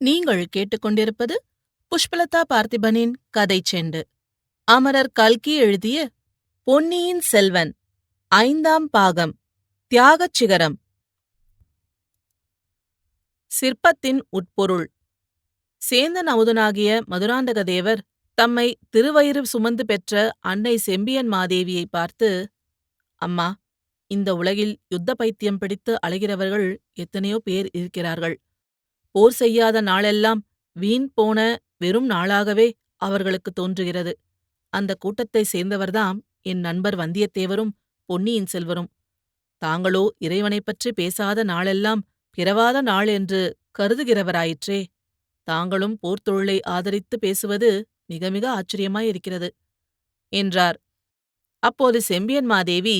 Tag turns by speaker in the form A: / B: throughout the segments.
A: நீங்கள் கேட்டுக்கொண்டிருப்பது புஷ்பலதா பார்த்திபனின் கதை செண்டு. அமரர் கல்கி எழுதிய பொன்னியின் செல்வன் ஐந்தாம் பாகம் தியாகச் சிகரம். சிற்பத்தின் உட்பொருள். சேந்தன் அமுதனாகிய மதுராந்தக தேவர் தம்மை திருவயிறு சுமந்து பெற்ற அன்னை செம்பியன் மாதேவியை பார்த்து அம்மா இந்த உலகில் யுத்த பைத்தியம் பிடித்து அழகிறவர்கள் எத்தனையோ பேர் இருக்கிறார்கள். போர் செய்யாத நாளெல்லாம் வீண் போன வெறும் நாளாகவே அவர்களுக்கு தோன்றுகிறது. அந்த கூட்டத்தை சேர்ந்தவர்தாம் என் நண்பர் வந்தியத்தேவரும் பொன்னியின் செல்வரும். தாங்களோ இறைவனைப் பற்றி பேசாத நாளெல்லாம் பிறவாத நாள் என்று கருதுகிறவராயிற்றே. தாங்களும் போர்த்தொழிலை ஆதரித்து பேசுவது மிக மிக ஆச்சரியமாயிருக்கிறது என்றார். அப்போது செம்பியன் மாதேவி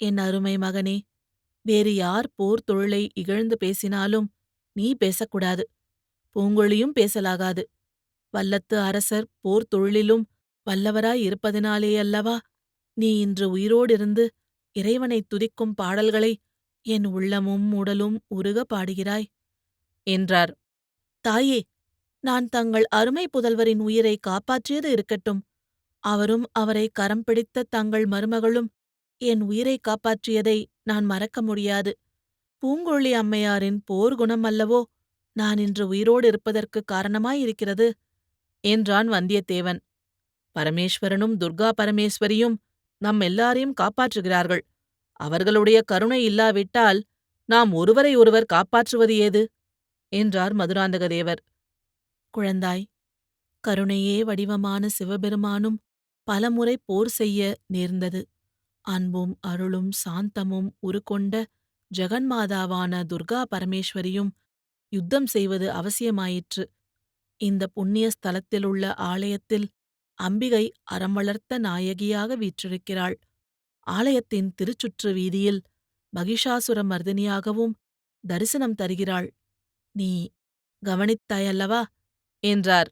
A: என் அருமை மகனே வேறு யார் போர் தொழிலை இகழ்ந்து பேசினாலும் நீ பேசக்கூடாது. பூங்கொழியும் பேசலாகாது. வல்லத்து அரசர் போர் தொழிலிலும் வல்லவராயிருப்பதினாலேயல்லவா நீ இன்று உயிரோடிருந்து இறைவனைத் துதிக்கும் பாடல்களை என் உள்ளமும் உடலும் உருக பாடுகிறாய் என்றார். தாயே நான் தங்கள் அருமை புதல்வரின் உயிரை காப்பாற்றியது இருக்கட்டும். அவரும் அவரை கரம் பிடித்த தங்கள் மருமகளும் என் உயிரை காப்பாற்றியதை நான் மறக்க முடியாது. பூங்கொழி அம்மையாரின் போர்க்குணம் அல்லவோ நான் இன்று உயிரோடு இருப்பதற்கு காரணமாயிருக்கிறது என்றான் வந்தியத்தேவன். பரமேஸ்வரனும் துர்கா பரமேஸ்வரியும் நம் எல்லாரையும் காப்பாற்றுகிறார்கள். அவர்களுடைய கருணை இல்லாவிட்டால் நாம் ஒருவரை ஒருவர் காப்பாற்றுவது ஏது? என்றார் மதுராந்தகதேவர். குழந்தாய் கருணையே வடிவமான சிவபெருமானும் பலமுறை போர் செய்ய நேர்ந்தது. அன்பும் அருளும் சாந்தமும் உருக்கொண்ட ஜெகன்மாதாவான துர்கா பரமேஸ்வரியும் யுத்தம் செய்வது அவசியமாயிற்று. இந்த புண்ணிய ஸ்தலத்திலுள்ள ஆலயத்தில் அம்பிகை அறம் வளர்த்த நாயகியாக வீற்றிருக்கிறாள். ஆலயத்தின் திருச்சுற்று வீதியில் மகிஷாசுர மர்தினியாகவும் தரிசனம் தருகிறாள். நீ கவனித்தாயல்லவா? என்றார்.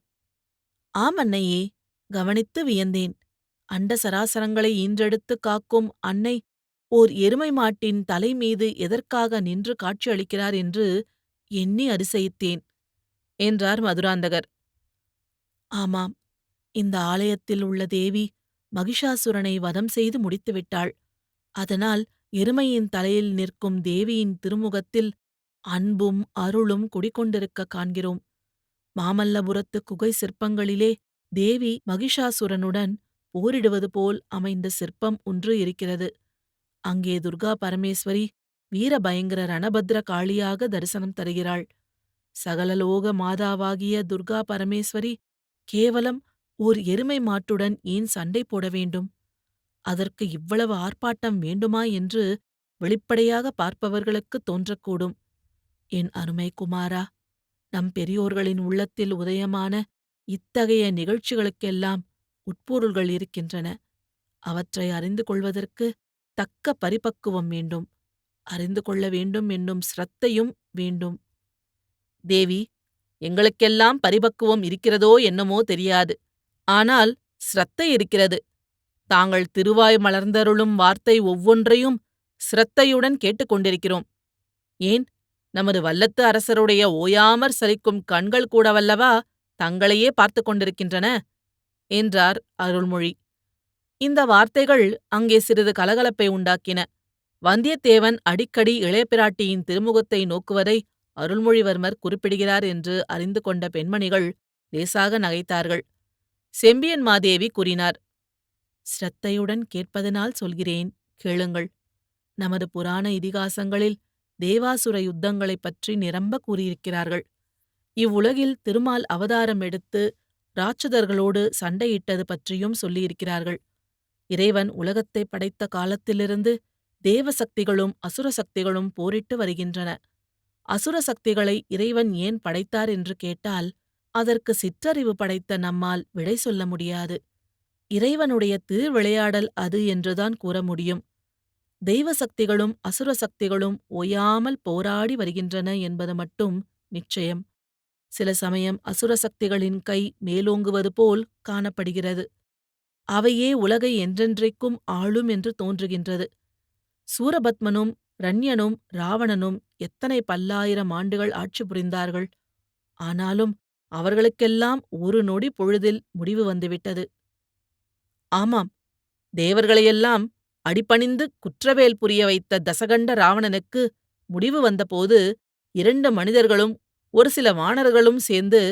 A: ஆம் அன்னையே கவனித்து வியந்தேன். அண்ட சராசரங்களை ஈன்றெடுத்து காக்கும் அன்னை ஓர் எருமை மாட்டின் தலைமீது எதற்காக நின்று காட்சியளிக்கிறார் என்று எண்ணி அரிசயித்தேன் என்றார் மதுராந்தகர். ஆமாம் இந்த ஆலயத்தில் உள்ள தேவி மகிஷாசுரனை வதம் செய்து முடித்துவிட்டாள். அதனால் எருமையின் தலையில் நிற்கும் தேவியின் திருமுகத்தில் அன்பும் அருளும் குடிகொண்டிருக்க காண்கிறோம். மாமல்லபுரத்து குகை சிற்பங்களிலே தேவி மகிஷாசுரனுடன் போரிடுவது போல் அமைந்த சிற்பம் ஒன்று இருக்கிறது. அங்கே துர்கா பரமேஸ்வரி வீரபயங்கர ரணபத்ர காளியாக தரிசனம் தருகிறாள். சகலலோக மாதாவாகிய துர்கா பரமேஸ்வரி கேவலம் ஓர் எருமை மாட்டுடன் ஏன் சண்டை போட வேண்டும்? அதற்கு இவ்வளவு ஆர்ப்பாட்டம் வேண்டுமா என்று வெளிப்படையாக பார்ப்பவர்களுக்கு தோன்றக்கூடும். என் அருமை குமாரா நம் பெரியோர்களின் உள்ளத்தில் உதயமான இத்தகைய நிகழ்ச்சிகளுக்கெல்லாம் உட்பொருள்கள் இருக்கின்றன. அவற்றை அறிந்து கொள்வதற்கு தக்க பரிபக்குவம் வேண்டும். அறிந்து கொள்ள வேண்டும் என்னும் ஸ்ரத்தையும் வேண்டும். தேவி எங்களுக்கெல்லாம் பரிபக்குவம் இருக்கிறதோ என்னமோ தெரியாது. ஆனால் ஸ்ரத்தை இருக்கிறது. தாங்கள் திருவாய் மலர்ந்தருளும் வார்த்தை ஒவ்வொன்றையும் ஸ்ரத்தையுடன் கேட்டுக்கொண்டிருக்கிறோம் ஏன்? நமது வல்லத்து அரசருடைய ஓயாமற் சலிக்கும் கண்கள் கூடவல்லவா தங்களையே பார்த்து கொண்டிருக்கின்றன? என்றார் அருள்மொழி. இந்த வார்த்தைகள் அங்கே சிறிது கலகலப்பை உண்டாக்கின. வந்தியத்தேவன் அடிக்கடி இளையபிராட்டியின் திருமுகத்தை நோக்குவதை அருள்மொழிவர்மர் குறிப்பிடுகிறார் என்று அறிந்து கொண்ட பெண்மணிகள் லேசாக நகைத்தார்கள். செம்பியன் மாதேவி கூறினார் ஸ்ரத்தையுடன் கேட்பதனால் சொல்கிறேன் கேளுங்கள். நமது புராண இதிகாசங்களில் தேவாசுர யுத்தங்களைப் பற்றி நிரம்ப கூறியிருக்கிறார்கள். இவ்வுலகில் திருமால் அவதாரம் எடுத்து ராட்சதர்களோடு சண்டையிட்டது பற்றியும் சொல்லியிருக்கிறார்கள். இறைவன் உலகத்தை படைத்த காலத்திலிருந்து தேவசக்திகளும் அசுர சக்திகளும் போரிட்டு வருகின்றன. அசுர சக்திகளை இறைவன் ஏன் படைத்தார் என்று கேட்டால் அதற்கு சிற்றறிவு படைத்த நம்மால் விடை சொல்ல முடியாது. இறைவனுடைய திருவிளையாடல் அது என்றுதான் கூற முடியும். தெய்வ சக்திகளும் அசுர சக்திகளும் ஓயாமல் போராடி வருகின்றன என்பது மட்டும் நிச்சயம். சில சமயம் அசுர சக்திகளின் கை மேலோங்குவது போல் காணப்படுகிறது. அவையே உலகை என்றென்றைக்கும் ஆளும் என்று தோன்றுகின்றது. சூரபத்மனும் ரண்யனும் ராவணனும் எத்தனை பல்லாயிரம் ஆண்டுகள் ஆட்சி புரிந்தார்கள். ஆனாலும் அவர்களுக்கெல்லாம் ஒரு நொடி பொழுதில் முடிவு வந்துவிட்டது. ஆமாம் தேவர்களையெல்லாம் அடிபணிந்து குற்றவேல் புரிய வைத்த தசகண்ட ராவணனுக்கு முடிவு வந்தபோது இரண்டு மனிதர்களும் ஒரு சில வானர்களும் சேர்ந்து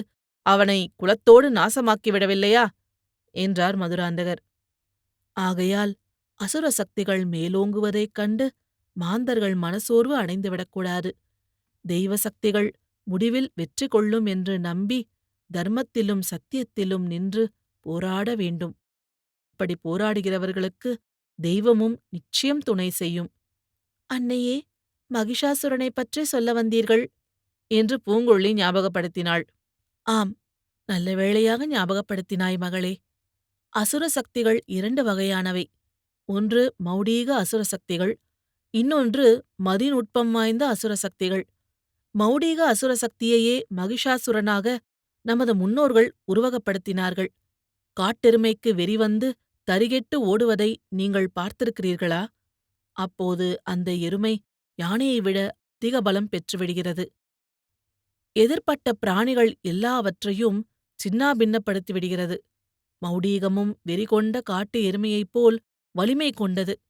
A: அவனை குலத்தோடு நாசமாக்கிவிடவில்லையா? என்றார் மதுராந்தகர். ஆகையால் அசுர சக்திகள் மேலோங்குவதைக் கண்டு மாந்தர்கள் மனசோர்வு அடைந்துவிடக்கூடாது தெய்வ சக்திகள் முடிவில் வெற்றி கொள்ளும் என்று நம்பி தர்மத்திலும் சத்தியத்திலும் நின்று போராட வேண்டும். இப்படி போராடுகிறவர்களுக்கு தெய்வமும் நிச்சயம் துணை செய்யும். அன்னையே மகிஷாசுரனைப் பற்றி சொல்ல வந்தீர்கள் என்று பூங்கொழி ஞாபகப்படுத்தினாள். ஆம் நல்ல வேளையாக ஞாபகப்படுத்தினாய் மகளே. அசுர சக்திகள் இரண்டு வகையானவை. ஒன்று மௌடீக அசுர சக்திகள். இன்னொன்று மதிநுட்பம் வாய்ந்த அசுர சக்திகள். மௌடீக அசுர சக்தியையே மகிஷாசுரனாக நமது முன்னோர்கள் உருவகப்படுத்தினார்கள். காட்டெருமைக்கு வெறிவந்து தரிகெட்டு ஓடுவதை நீங்கள் பார்த்திருக்கிறீர்களா? அப்போது அந்த எருமை யானையை விட அதிக பலம் பெற்றுவிடுகிறது எதிர்ப்பட்ட பிராணிகள் எல்லாவற்றையும் சின்னாபின்னப்படுத்திவிடுகிறது மௌடீகமும் வெறிகொண்ட காட்டு எருமையைப் போல் வலிமை கொண்டது.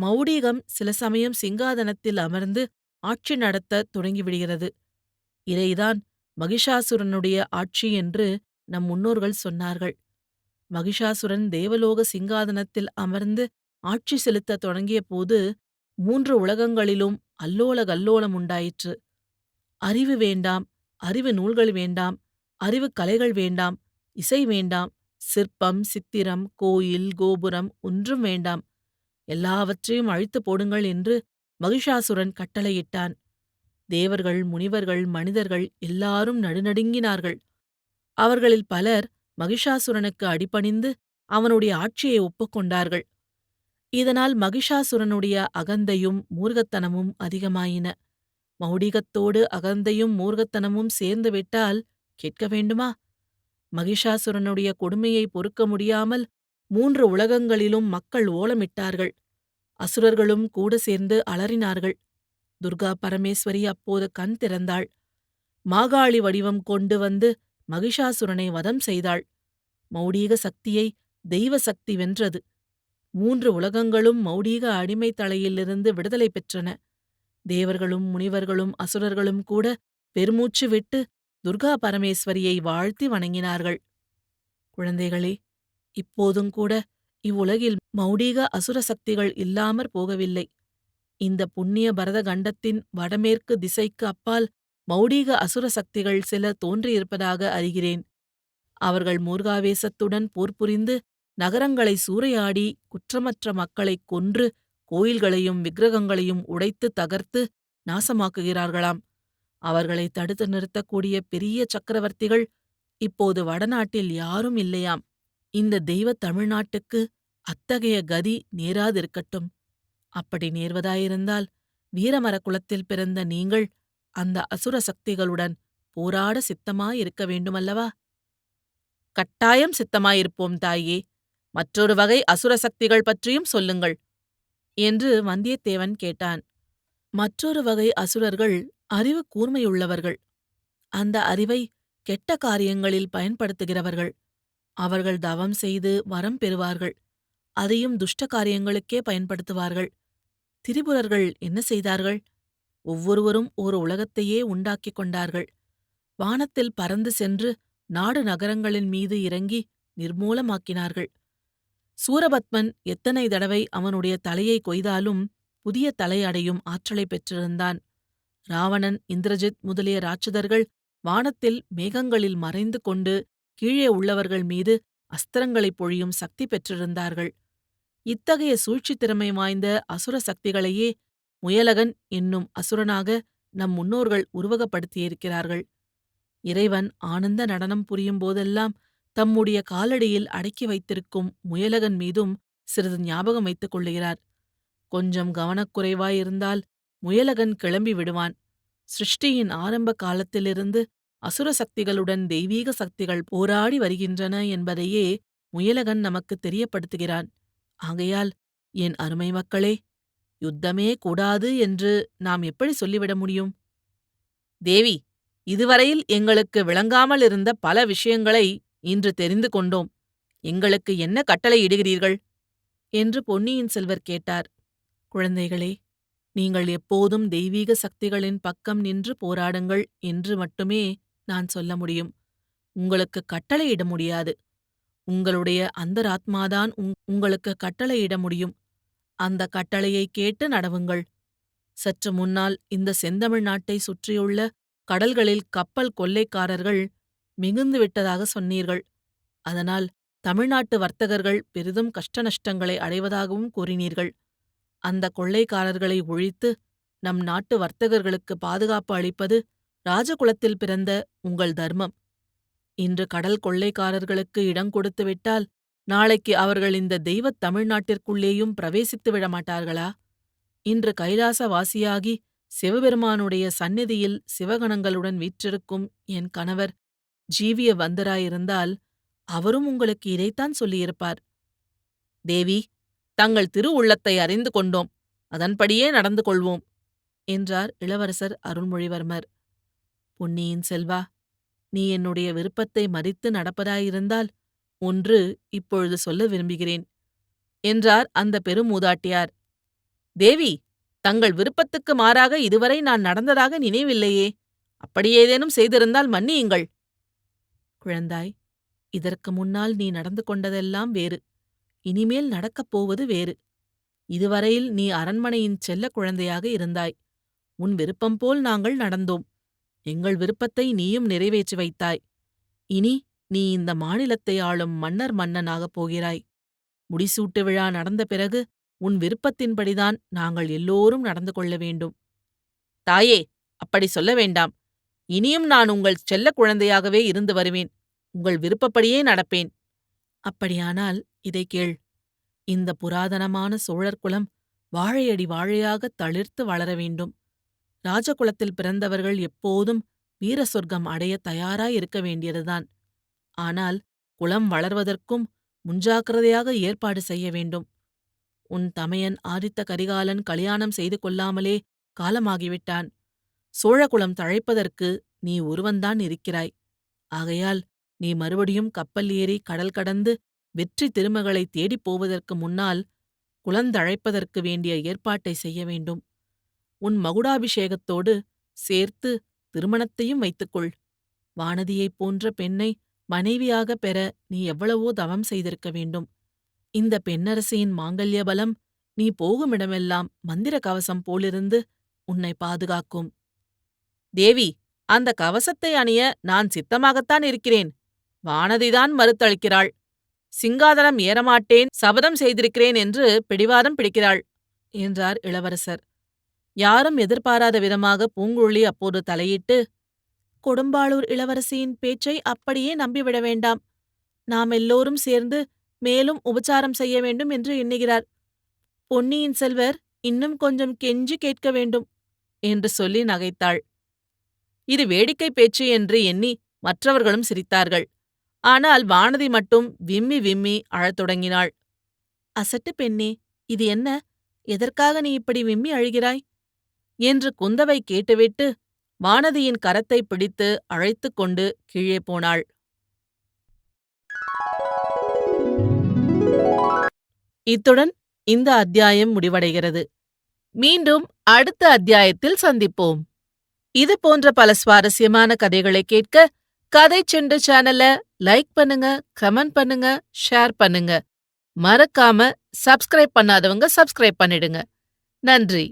A: மௌடீகம் சில சமயம் சிங்காதனத்தில் அமர்ந்து ஆட்சி நடத்த தொடங்கிவிடுகிறது. இதைதான் மகிஷாசுரனுடைய ஆட்சி என்று நம் முன்னோர்கள் சொன்னார்கள். மகிஷாசுரன் தேவலோக சிங்காதனத்தில் அமர்ந்து ஆட்சி செலுத்தத் தொடங்கிய போது மூன்று உலகங்களிலும் அல்லோல கல்லோலம் உண்டாயிற்று. அறிவு வேண்டாம் அறிவு நூல்கள் வேண்டாம் அறிவு கலைகள் வேண்டாம் இசை வேண்டாம் சிற்பம் சித்திரம் கோயில் கோபுரம் ஒன்றும் வேண்டாம். எல்லாவற்றையும் அழித்து போடுங்கள் என்று மகிஷாசுரன் கட்டளையிட்டான். தேவர்கள் முனிவர்கள் மனிதர்கள் எல்லாரும் நடுநடுங்கினார்கள். அவர்களில் பலர் மகிஷாசுரனுக்கு அடிபணிந்து அவனுடைய ஆட்சியை ஒப்புக்கொண்டார்கள். இதனால் மகிஷாசுரனுடைய அகந்தையும் மூர்கத்தனமும் அதிகமாயின. மௌடிகத்தோடு அகந்தையும் மூர்கத்தனமும் சேர்ந்துவிட்டால் கேட்க வேண்டுமா? மகிஷாசுரனுடைய கொடுமையை பொறுக்க முடியாமல் மூன்று உலகங்களிலும் மக்கள் ஓலமிட்டார்கள். அசுரர்களும் கூட சேர்ந்து அலறினார்கள். துர்கா பரமேஸ்வரி அப்போது கண் திறந்தாள். மாகாளி வடிவம் கொண்டு வந்து மகிஷாசுரனை வதம் செய்தாள். மௌடீக சக்தியை தெய்வ சக்தி வென்றது. மூன்று உலகங்களும் மௌடீக அடிமை தலையிலிருந்து விடுதலை பெற்றன. தேவர்களும் முனிவர்களும் அசுரர்களும் கூட பெருமூச்சு விட்டு துர்கா பரமேஸ்வரியை வாழ்த்தி வணங்கினார்கள். குழந்தைகளே இப்போதும் கூட இவ்வுலகில் மௌடீக அசுர சக்திகள் இல்லாமற் போகவில்லை. இந்த புண்ணிய பரத கண்டத்தின் வடமேற்கு திசைக்கு அப்பால் மௌடீக அசுர சக்திகள் சில தோன்றியிருப்பதாக அறிகிறேன். அவர்கள் மூர்காவேசத்துடன் போர் புரிந்து நகரங்களை சூறையாடி குற்றமற்ற மக்களைக் கொன்று கோயில்களையும் விக்கிரகங்களையும் உடைத்து தகர்த்து நாசமாக்குகிறார்களாம். அவர்களை தடுத்து நிறுத்தக்கூடிய பெரிய சக்கரவர்த்திகள் இப்போது வடநாட்டில் யாரும் இல்லையாம். இந்த தெய்வ தமிழ்நாட்டுக்கு அத்தகைய கதி நேராதிருக்கட்டும். அப்படி நேர்வதாயிருந்தால் வீரமர குலத்தில் பிறந்த நீங்கள் அந்த அசுர சக்திகளுடன் போராட சித்தமாயிருக்க வேண்டுமல்லவா? கட்டாயம் சித்தமாயிருப்போம் தாயே. மற்றொரு வகை அசுர சக்திகள் பற்றியும் சொல்லுங்கள். என்று வந்தியத்தேவன் கேட்டான். மற்றொரு வகை அசுரர்கள் அறிவு கூர்மையுள்ளவர்கள். அந்த அறிவை கெட்ட காரியங்களில் பயன்படுத்துகிறவர்கள். அவர்கள் தவம் செய்து வரம் பெறுவார்கள். அதையும் துஷ்ட காரியங்களுக்கே பயன்படுத்துவார்கள். திரிபுரர்கள் என்ன செய்தார்கள்? ஒவ்வொருவரும் ஒரு உலகத்தையே உண்டாக்கிக் கொண்டார்கள். வானத்தில் பறந்து சென்று நாடு நகரங்களின் மீது இறங்கி நிர்மூலமாக்கினார்கள். சூரபத்மன் எத்தனை தடவை அவனுடைய தலையை கொய்தாலும் புதிய தலை அடையும் ஆற்றலை பெற்றிருந்தான். ராவணன் இந்திரஜித் முதலிய ராட்சதர்கள் வானத்தில் மேகங்களில் மறைந்து கொண்டு கீழே உள்ளவர்கள் மீது அஸ்திரங்களைப் பொழியும் சக்தி பெற்றிருந்தார்கள். இத்தகைய சூழ்ச்சி திறமை வாய்ந்த அசுர சக்திகளையே முயலகன் என்னும் அசுரனாக நம் முன்னோர்கள் உருவகப்படுத்தியிருக்கிறார்கள். இறைவன் ஆனந்த நடனம் புரியும் போதெல்லாம் தம்முடைய காலடியில் அடக்கி வைத்திருக்கும் முயலகன் மீதும் சிறிது ஞாபகம் வைத்துக் கொள்ளுகிறார். கொஞ்சம் கவனக்குறைவாயிருந்தால் முயலகன் கிளம்பி விடுவான். சிருஷ்டியின் ஆரம்ப காலத்திலிருந்து அசுர சக்திகளுடன் தெய்வீக சக்திகள் போராடி வருகின்றன என்பதையே முயலகன் நமக்கு தெரியப்படுத்துகிறான். ஆகையால் என் அருமை மக்களே யுத்தமே கூடாது என்று நாம் எப்படி சொல்லிவிட முடியும்? தேவி இதுவரையில் எங்களுக்கு விளங்காமல் இருந்த பல விஷயங்களை இன்று தெரிந்து கொண்டோம். எங்களுக்கு என்ன கட்டளை இடுகிறீர்கள்? என்று பொன்னியின் செல்வர் கேட்டார். குழந்தைகளே நீங்கள் எப்போதும் தெய்வீக சக்திகளின் பக்கம் நின்று போராடுங்கள் என்று மட்டுமே நான் சொல்ல முடியும். உங்களுக்கு கட்டளையிட முடியாது. உங்களுடைய அந்தராத்மாதான் உங் உங்களுக்கு கட்டளையிட முடியும். அந்த கட்டளையை கேட்டு நடவுங்கள். சற்று முன்னால் இந்த செந்தமிழ் நாட்டை சுற்றியுள்ள கடல்களில் கப்பல் கொள்ளைக்காரர்கள் மிகுந்து விட்டதாக சொன்னீர்கள். அதனால் தமிழ்நாட்டு வர்த்தகர்கள் பெரிதும் கஷ்ட நஷ்டங்களை அடைவதாகவும் கூறினீர்கள். அந்த கொள்ளைக்காரர்களை ஒழித்து நம் நாட்டு வர்த்தகர்களுக்கு பாதுகாப்பு அளிப்பது ராஜகுலத்தில் பிறந்த உங்கள் தர்மம். இன்று கடல் கொள்ளைக்காரர்களுக்கு இடம் கொடுத்து விட்டால் நாளைக்கு அவர்கள் இந்த தெய்வத் தமிழ்நாட்டிற்குள்ளேயும் பிரவேசித்து விட மாட்டார்களா? இன்று கைலாசவாசியாகி சிவபெருமானுடைய சந்நிதியில் சிவகணங்களுடன் வீற்றிருக்கும் என் கணவர் ஜீவிய வந்தராயிருந்தால் அவரும் உங்களுக்கு இதைத்தான் சொல்லியிருப்பார். தேவி தங்கள் திரு உள்ளத்தை அறிந்து கொண்டோம். அதன்படியே நடந்து கொள்வோம் என்றார் இளவரசர் அருள்மொழிவர்மர். பொன்னியின் செல்வா நீ என்னுடைய விருப்பத்தை மறித்து நடப்பதாயிருந்தால் ஒன்று இப்பொழுது சொல்ல விரும்புகிறேன் என்றார் அந்த பெருமூதாட்டியார். தேவி தங்கள் விருப்பத்துக்கு மாறாக இதுவரை நான் நடந்ததாக நினைவில்லையே. அப்படியேதேனும் செய்திருந்தால் மன்னியுங்கள். குழந்தாய் இதற்கு முன்னால் நீ நடந்து கொண்டதெல்லாம் வேறு. இனிமேல் நடக்கப் போவது வேறு. இதுவரையில் நீ அரண்மனையின் செல்ல குழந்தையாக இருந்தாய். உன் விருப்பம் போல் நாங்கள் நடந்தோம். எங்கள் விருப்பத்தை நீயும் நிறைவேற்றி வைத்தாய். இனி நீ இந்த மாநிலத்தை ஆளும் மன்னர் மன்னனாகப் போகிறாய். முடிசூட்டு விழா நடந்த பிறகு உன் விருப்பத்தின்படிதான் நாங்கள் எல்லோரும் நடந்து கொள்ள வேண்டும். தாயே அப்படி சொல்ல வேண்டாம். இனியும் நான் உங்கள் செல்ல குழந்தையாகவே இருந்து வருவேன். உங்கள் விருப்பப்படியே நடப்பேன். அப்படியானால் இதை கேள். இந்த புராதனமான சோழர் குலம் வாழையடி வாழையாக தளிர்த்து வளர வேண்டும். ராஜகுலத்தில் பிறந்தவர்கள் எப்போதும் வீர சொர்க்கம் அடைய தயாராயிருக்க வேண்டியதுதான். ஆனால் குலம் வளர்வதற்கும் முன்ஜாக்கிரதையாக ஏற்பாடு செய்ய வேண்டும். உன் தமையன் ஆதித்த கரிகாலன் கல்யாணம் செய்து கொள்ளாமலே காலமாகிவிட்டான். சோழகுலம் தழைப்பதற்கு நீ ஒருவன்தான் இருக்கிறாய். ஆகையால் நீ மறுபடியும் கப்பல் ஏறி கடல் கடந்து வெற்றி திருமகளை தேடிப் போவதற்கு முன்னால் குலந்தழைப்பதற்கு வேண்டிய ஏற்பாட்டை செய்ய வேண்டும். உன் மகுடாபிஷேகத்தோடு சேர்த்து திருமணத்தையும் வைத்துக்கொள். வானதியைப் போன்ற பெண்ணை மனைவியாகப் பெற நீ எவ்வளவோ தவம் செய்திருக்க வேண்டும். இந்த பெண்ணரசியின் மாங்கல்ய பலம் நீ போகுமிடமெல்லாம் மந்திர கவசம் போலிருந்து உன்னை பாதுகாக்கும். தேவி அந்த கவசத்தை அணிய நான் சித்தமாகத்தான் இருக்கிறேன். வானதிதான் மறுத்தளிக்கிறாள். சிங்காதனம் ஏறமாட்டேன் சபதம் செய்திருக்கிறேன் என்று பிடிவாதம் பிடிக்கிறாள் என்றார் இளவரசர். யாரும் எதிர்பாராத விதமாக பூங்குழலி அப்போது தலையிட்டு கொடும்பாளூர் இளவரசியின் பேச்சை அப்படியே நம்பிவிட வேண்டாம். நாம் எல்லோரும் சேர்ந்து மேலும் உபச்சாரம் செய்ய வேண்டும் என்று எண்ணுகிறார். பொன்னியின் செல்வர் இன்னும் கொஞ்சம் கெஞ்சி கேட்க வேண்டும் என்று சொல்லி நகைத்தாள். இது வேடிக்கை பேச்சு என்று எண்ணி மற்றவர்களும் சிரித்தார்கள். ஆனால் வானதி மட்டும் விம்மி விம்மி அழத் தொடங்கினாள். அசட்டு பெண்ணே இது என்ன? எதற்காக நீ இப்படி விம்மி அழுகிறாய்? என்று குந்தவை கேட்டுவிட்டு வானதியின் கரத்தை பிடித்து அழைத்துக் கொண்டு கீழே போனாள். இத்துடன் இந்த அத்தியாயம் முடிவடைகிறது. மீண்டும் அடுத்த அத்தியாயத்தில் சந்திப்போம். இது போன்ற பல சுவாரஸ்யமான கதைகளை கேட்க கதை செண்டு சேனலை லைக் பண்ணுங்க கமெண்ட் பண்ணுங்க ஷேர் பண்ணுங்க. மறக்காம சப்ஸ்கிரைப் பண்ணாதவங்க சப்ஸ்கிரைப் பண்ணிடுங்க. நன்றி.